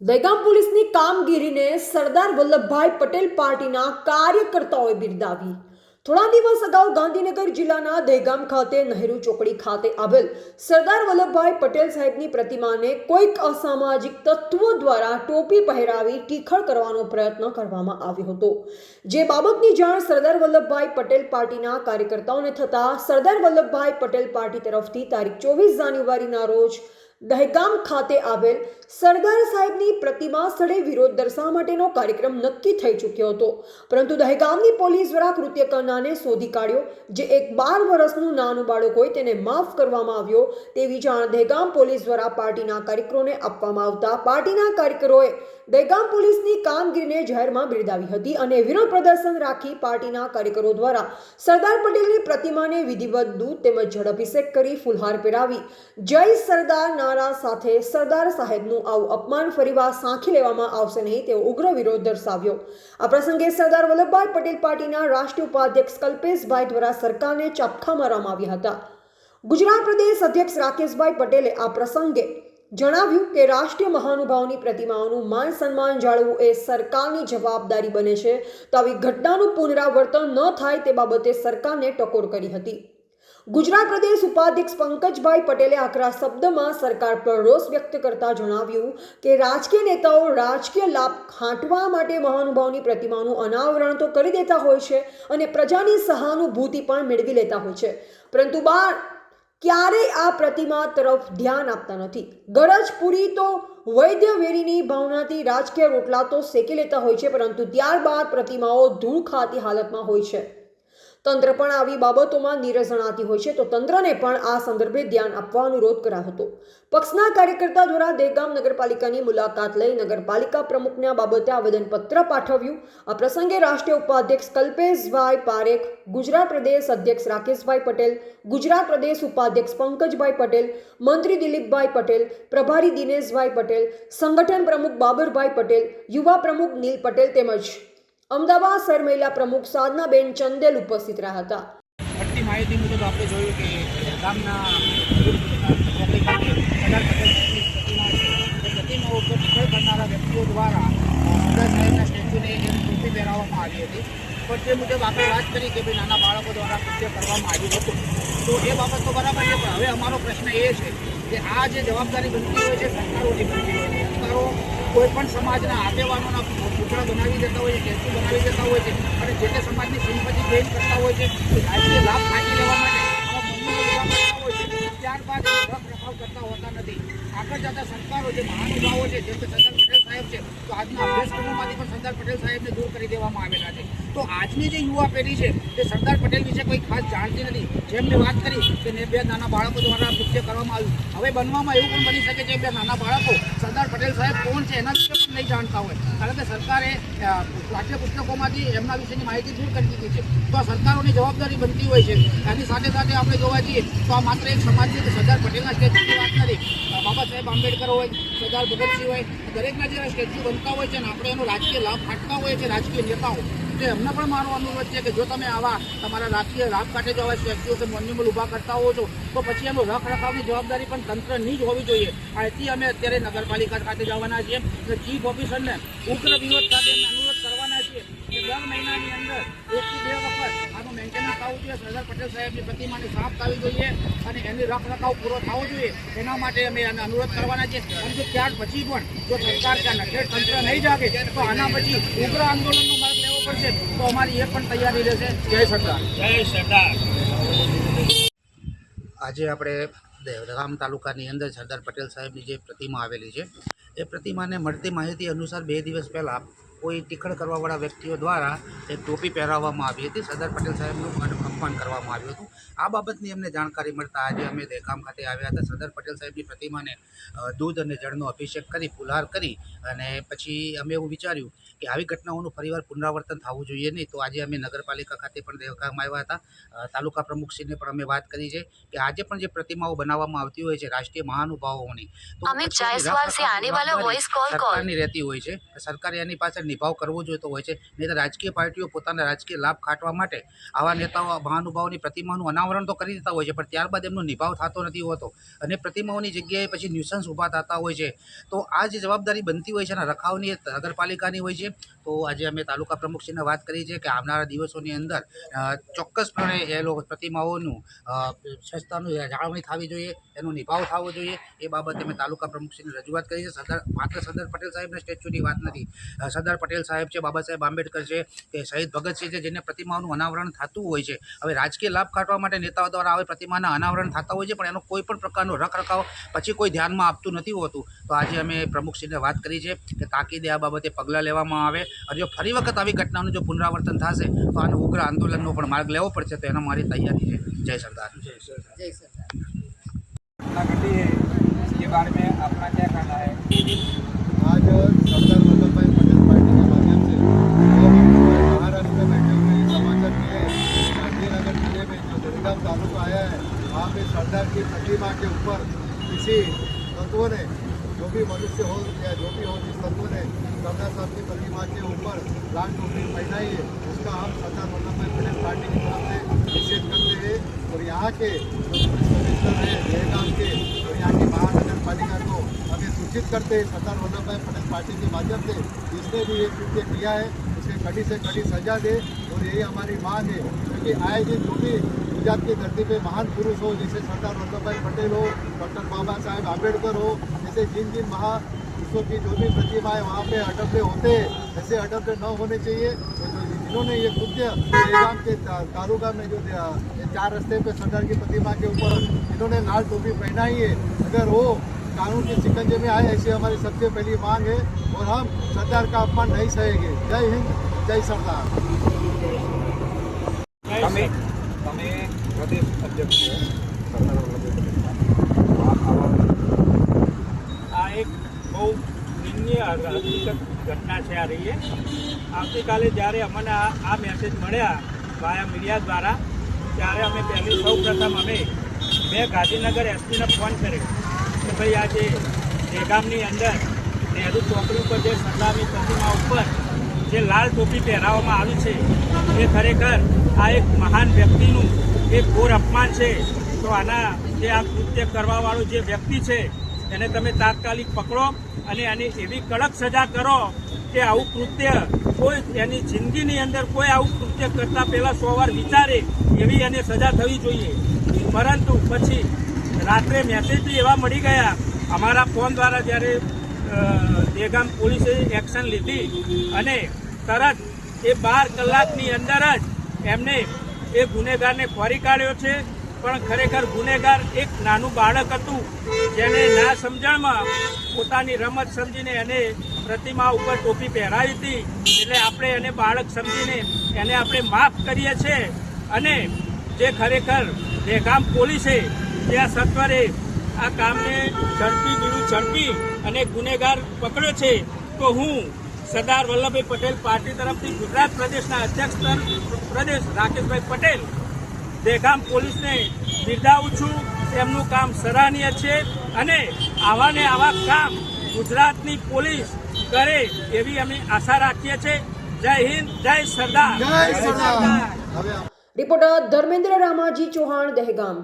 દહેગામ પોલીસની કામગીરીને સરદાર વલ્લભભાઈ પટેલ પાર્ટીના કાર્યકર્તાઓએ બિરદાવી. થોડા દિવસ અગાઉ ગાંધીનગર જિલ્લાના દહેગામ ખાતે નહેરુ ચોકડી ખાતે આવેલ સરદાર વલ્લભભાઈ પટેલ સાહેબની પ્રતિમાને કોઈક અસામાજિક તત્વો દ્વારા ટોપી પહેરાવી ટીખળ કરવાનો પ્રયત્ન કરવામાં આવ્યો હતો. જે બાબતની જાણ સરદાર વલ્લભભાઈ પટેલ પાર્ટીના કાર્યકર્તાઓને થતા સરદાર વલ્લભભાઈ પટેલ પાર્ટી તરફથી તારીખ ચોવીસ જાન્યુઆરીના રોજ દહેગામ ખાતે આવેલ સરદાર સાહેબની પ્રતિમા સ્થળે વિરોધ દર્શાવવા માટેનો કાર્યક્રમ નક્કી થઈ ચૂક્યો હતો. પરંતુ દહેગામની પોલીસ દ્વારા કૃત્ય કરનારને શોધી કાઢ્યો જે એક બાર વર્ષનું નાનું બાળક હોય તેને માફ કરવામાં આવ્યો તેવી જાણ દહેગામ પોલીસ દ્વારા પાર્ટીના કાર્યકરોને આપવામાં આવતા પાર્ટીના કાર્યકરોએ દહેગામ પોલીસની કામગીરીને જાહેરમાં બિરદાવી હતી અને વિરોધ પ્રદર્શન રાખી પાર્ટીના કાર્યકરો દ્વારા સરદાર પટેલની પ્રતિમાને વિધિવત દૂધ તેમજ જળ કરી ફુલહાર પહેરાવી. જય સરદાર નારા સાથે સરદાર સાહેબનું આવું અપમાન ફરીવાર સાંખી લેવામાં આવશે નહીં તેવો ઉગ્ર વિરોધ દર્શાવ્યો. આ પ્રસંગે સરદાર વલ્લભભાઈ પટેલ પાર્ટીના રાષ્ટ્રીય ઉપાધ્યક્ષ કલ્પેશભાઈ દ્વારા સરકારને ચાપખા મારવામાં આવ્યા હતા. ગુજરાત પ્રદેશ અધ્યક્ષ રાકેશભાઈ પટેલે આ પ્રસંગે જણાવ્યું કે રાષ્ટ્રીય મહાનુભાવોની પ્રતિમાઓનું માન સન્માન જાળવવું એ સરકારની જવાબદારી બને છે. તો આવી ઘટનાનું પુનરાવર્તન ન થાય તે બાબતે સરકારને ટકોર કરી હતી. ગુજરાત પ્રદેશ ઉપાધ્યક્ષ પંકજભાઈ પટેલે આકરા શબ્દમાં સરકાર પર રોષ વ્યક્ત કરતા જણાવ્યું કે રાજકીય નેતાઓ રાજકીય લાભ ખાંટવા માટે મહાનુભાવની પ્રતિમાનું અનાવરણ તો કરી દેતા હોય છે અને પ્રજાની સહાનુભૂતિ પણ મેળવી લેતા હોય છે. પરંતુ બાર ક્યારેય આ પ્રતિમા તરફ ધ્યાન આપતા નથી. ગરજ પૂરી તો વૈદ્ય વેરીની ભાવનાથી રાજકીય રોટલા તો શેકી લેતા હોય છે, પરંતુ ત્યારબાદ પ્રતિમાઓ ધૂળ ખાતી હાલતમાં હોય છે. તંત્ર પણ આવી બાબતોમાં નીરસ જણાતી હોય છે, તો તંત્રને પણ આ સંદર્ભે ધ્યાન આપવા અનુરોધ કરાયો હતો. પક્ષના કાર્યકર્તા દ્વારા દેગામ નગરપાલિકાની મુલાકાત લઈ નગરપાલિકા પ્રમુખને આ બાબતે આવેદનપત્ર પાઠવ્યું. આ પ્રસંગે રાષ્ટ્રીય ઉપાધ્યક્ષ કલ્પેશભાઈ પારેખ, ગુજરાત પ્રદેશ અધ્યક્ષ રાકેશભાઈ પટેલ, ગુજરાત પ્રદેશ ઉપાધ્યક્ષ પંકજભાઈ પટેલ, મંત્રી દિલીપભાઈ પટેલ, પ્રભારી દિનેશભાઈ પટેલ, સંગઠન પ્રમુખ બાબરભાઈ પટેલ, યુવા પ્રમુખ નીલ પટેલ તેમજ અમદાવાદ સર મહિલા પ્રમુખ સાધનાબેન ચંદેલ ઉપસ્થિત રહ્યા હતા. મળતી માહિતી મુજબ આપણે જોયું કે ગામના પ્રતિમા ઉપર કરનારા વ્યક્તિઓ દ્વારા સરદાર સાહેબના સ્ટેચ્યુને એમ ટોપી પહેરાવવામાં આવી હતી. પણ તે મુજબ આપણે વાત કરી કે ભાઈ નાના બાળકો દ્વારા કૃત્ય કરવામાં આવ્યું હતું. તો એ બાબત તો બરાબર છે, પણ હવે અમારો પ્રશ્ન એ છે કે આ જે જવાબદારી બનતી હોય છે, સરકારોની બનતી હોય છે. સરકારો કોઈ પણ સમાજના આગેવાનોના પૂતળા બનાવી દેતા હોય છે સ્ટેચ્યુ બનાવી દેતા હોય છે, અને જે તે સમાજની સિમ્પતિ ગેઇન કરતા હોય છે કે રાજકીય લાભ ખાતી લેવા માટે ત્યારબાદ રખ કરતા હોતા નથી. આગળ જતા સરકારો જે મહાનુભાવો છે જેમ કે સરદાર પટેલ સાહેબ છે, તો આજના અભ્યાસક્રમોમાંથી પણ સરદાર પટેલ સાહેબને દૂર કરી દેવામાં આવેલા છે. તો આજની જે યુવા પેઢી છે, તે સરદાર પટેલ વિશે કોઈ ખાસ જાણતી નથી. જેમ મેં વાત કરી કે બે નાના બાળકો દ્વારા કૃત્ય કરવામાં આવ્યું હવે બનવામાં એવું પણ બની શકે છે, બે નાના બાળકો, સરદાર પટેલ સાહેબ કોણ છે એના વિશે પણ નહીં જાણતા હોય. કારણ કે સરકારે પાઠ્યપુસ્તકોમાંથી પુસ્તકોમાંથી એમના વિશેની માહિતી દૂર કરી દીધી છે. તો આ સરકારોની જવાબદારી બનતી હોય છે. એની સાથે સાથે આપણે જોવા જઈએ, તો આ માત્ર એક સમાજ છે કે સરદાર પટેલના સ્ટેચ્યુની વાત કરી બાબા સાહેબ આંબેડકર હોય, સરદાર ભગતસિંહ હોય, દરેકના જે સ્ટેચ્યુ બનતા હોય છે અને આપણે એનો રાજકીય લાભ ખાટતા હોય છે, રાજકીય નેતાઓ. તો એમને પણ મારો અનુરોધ છે કે જો તમે આવા તમારા રાજકીય રાખ કાઢે જો આવા સ્ટેચ્યુ કે મોન્યુમલ ઊભા કરતા હો છો, તો પછી એનું રખ રખાવની જવાબદારી પણ તંત્રની જ હોવી જોઈએ. આથી અમે અત્યારે નગરપાલિકા ખાતે જવાના છીએ અને ચીફ ઓફિસરને ઉગ્ર વિરોધ સાથે અમે અનુરોધ કરવાના છીએ કે દર મહિનાની અંદર એકથી બે વખત આનું મેન્ટેનન્સ થવું જોઈએ, સરદાર પટેલ સાહેબની પ્રતિમાને સાફ થવી જોઈએ અને એની રખ રખાવ પૂરો થવો જોઈએ. એના માટે અમે એને અનુરોધ કરવાના છીએ. પરંતુ ત્યાર પછી પણ જો સરકાર ત્યાં નખેડ તંત્ર નહીં જાગે, તો આના પછી ઉગ્ર આંદોલનનું માર્ગ પડશે તો અમારી એ પણ તૈયારી રહેશે. જય સરદાર. જય સરદાર. આજે આપણે દહેગામ તાલુકાની અંદર સરદાર પટેલ સાહેબની જે પ્રતિમા આવેલી છે એ પ્રતિમાને મળતી માહિતી અનુસાર બે દિવસ પહેલાં કોઈ ટીખળ કરવાવાળા વ્યક્તિઓ દ્વારા એક ટોપી પહેરાવવામાં આવી હતી. સરદાર પટેલ સાહેબનું સન્માન કરવામાં આવ્યું હતું. આ બાબતની અમને જાણકારી મળતા આજે અમે દહેગામ ખાતે આવ્યા હતા. સરદાર પટેલ સાહેબની પ્રતિમાને દૂધ અને જળનો અભિષેક કરી ફુલહાર કરી અને પછી અમે એવું વિચાર્યું કે આવી ઘટનાઓનું ફરીવાર પુનરાવર્તન થવું જોઈએ નહીં. તો આજે અમે નગરપાલિકા ખાતે પણ દહેગામ આવ્યા હતા. તાલુકા પ્રમુખશ્રીને પણ અમે વાત કરી છે કે આજે પણ જે પ્રતિમાઓ બનાવવામાં આવતી હોય છે રાષ્ટ્રીય મહાનુભાવોની સરકારની રહેતી હોય છે. સરકારે એની પાછળ નિભાવ કરવો જોઈતો હોય છે. નહીં તો રાજકીય પાર્ટીઓ પોતાના રાજકીય લાભ ખાટવા માટે આવા નેતાઓ મહાનુભાવોની પ્રતિમાનું અનાવરણ તો કરી દેતા હોય છે, પણ ત્યારબાદ એમનો નિભાવ થતો નથી હોતો અને પ્રતિમાઓની જગ્યાએ પછી ન્યુસન્સ ઊભા થતા હોય છે. તો આ જે જવાબદારી બનતી હોય છે, એના રખાવની નગરપાલિકાની હોય છે. તો આજે અમે તાલુકા પ્રમુખશ્રીને વાત કરી છે કે આવનારા દિવસોની અંદર ચોક્કસપણે એ લોકો પ્રતિમાઓનું સ્વચ્છતાનું જાળવણી થવી જોઈએ, એનો નિભાવ થવો જોઈએ. એ બાબતે અમે તાલુકા પ્રમુખશ્રીને રજૂઆત કરી છે. સરદાર, માત્ર સરદાર પટેલ સાહેબના સ્ટેચ્યુની વાત નથી. સરદાર પટેલ સાહેબ છે, બાબા સાહેબ આંબેડકર છે, કે શહીદ ભગતસિંહ છે, જેને પ્રતિમાઓનું અનાવરણ થતું હોય છે. હવે રાજકીય લાભ કાઢવા માટે નેતાઓ દ્વારા હવે પ્રતિમાના અનાવરણ થતા હોય છે પણ એનો કોઈ પણ પ્રકારનો રખરખાવ પછી કોઈ ધ્યાનમાં આપતું નથી હોતું તો આજે અમે પ્રમુખશ્રીને વાત કરી છે કે તાકીદે આ બાબતે પગલાં લેવામાં આવે અને જો ફરી વખત આવી ઘટનાનું જો પુનરાવર્તન થશે તો આનો ઉગ્ર આંદોલનનો પણ માર્ગ લેવો પડશે તો એનો મારી તૈયારી છે જય સરદાર घटना घटी है इसके बारे में अपना क्या कहना है आज सरदार में जो दरिगाम तालुका आया है वहाँ पे सरदार की प्रतिमा के ऊपर किसी तत्वों ने, जो भी मनुष्य हो या जो भी हो, जिस तत्व ने सरदार साहब की प्रतिमा के ऊपर लाल टोपी पहनाई है, उसका हम सरदार वल्लभ भाई पटेल पार्टी की तरफ़ से निषेध करते हैं। और यहाँ के जो पुलिस कमिश्नर है जयगाम के, और यहाँ की महानगर पालिका को हमें सूचित करते हैं, सरदार वल्लभ भाई पटेल पार्टी के माध्यम से, जिसने भी ये कृत्य किया है, उसे कड़ी से कड़ी सजा दे, और यही हमारी मांग है। क्योंकि आए दिन जो भी गुजरात की धरती पे महान पुरुष हो, जैसे सरदार वल्लभ भाई पटेल हो, डॉक्टर बाबा साहेब आम्बेडकर हो, जैसे जिन जिन महा पुरुषों की जो भी प्रतिमाएँ वहाँ पे अटब्बे होते, ऐसे अटब्बे न होने चाहिए। तो जिन्होंने ये कृत्य के दारूगा में जो चार रस्ते पे सरदार की प्रतिमा के ऊपर इन्होंने लाल टोपी पहनाई है। अगर वो कानून के शिकंजे में आए, ऐसी हमारी सबसे पहली मांग है और हम सरदार का अपमान नहीं सहेंगे। जय हिंद, जय सरदार। આ એક બહુ હકીકત ઘટના છે આ રહી આવતીકાલે જ્યારે અમને આ મેસેજ મળ્યા વાયા મીડિયા દ્વારા, ત્યારે અમે પહેલી સૌ પ્રથમ અમે મેં ગાંધીનગર એસપીને ફોન કર્યો કે ભાઈ આજે દેગામની અંદર નહેરુ ચોકડી ઉપર જે સરદારની પ્રતિમા ઉપર જે લાલ ટોપી પહેરાવવામાં આવી છે, એ ખરેખર આ એક મહાન વ્યક્તિનું એક ઘોર અપમાન છે, તો આના જે આ કૃત્ય કરવાવાળો જે વ્યક્તિ છે, એને તમે તાત્કાલિક પકડો અને એની એવી કડક સજા કરો કે આવું કૃત્ય કોઈ એની જિંદગીની અંદર કોઈ આવું કૃત્ય કરતા પહેલાં સો વાર વિચારે, એવી એને સજા થવી જોઈએ. પરંતુ પછી રાત્રે મેસેજ બી એવા મળી ગયા, અમારા ફોન દ્વારા જ્યારે દેગામ પોલીસે એક્શન લીધી અને તરત એ બાર કલાકની અંદર જ એમને એ ગુનેગારને ખોરી કાઢ્યો છે. પણ ખરેખર ગુનેગાર એક નાનું બાળક હતું, જેને ના સમજણમાં પોતાની રમત સમજીને એને પ્રતિમા ઉપર ટોપી પહેરાવી હતી. એટલે આપણે એને બાળક સમજીને એને આપણે માફ કરીએ છીએ અને જે ખરેખર દહેગામ પોલીસે ત્યાં સત્વરે આ કામને ઝડપી બીડું ઝડપી અને ગુનેગાર પકડ્યો છે. તો હું સરદાર વલ્લભભાઈ પટેલ પાર્ટી તરફથી ગુજરાત પ્રદેશના અધ્યક્ષ પ્રદેશ રાકેશભાઈ પટેલ દહેગામ પોલીસને બિરદાવું છું. તેમનું કામ સરાહનીય છે અને આવા ને આવા કામ ગુજરાતની પોલીસ કરે એવી અમે આશા રાખીએ છીએ. જય હિન્દ જય સરદાર. રિપોર્ટર ધર્મેન્દ્ર રામાજી ચૌહાણ દહેગામ.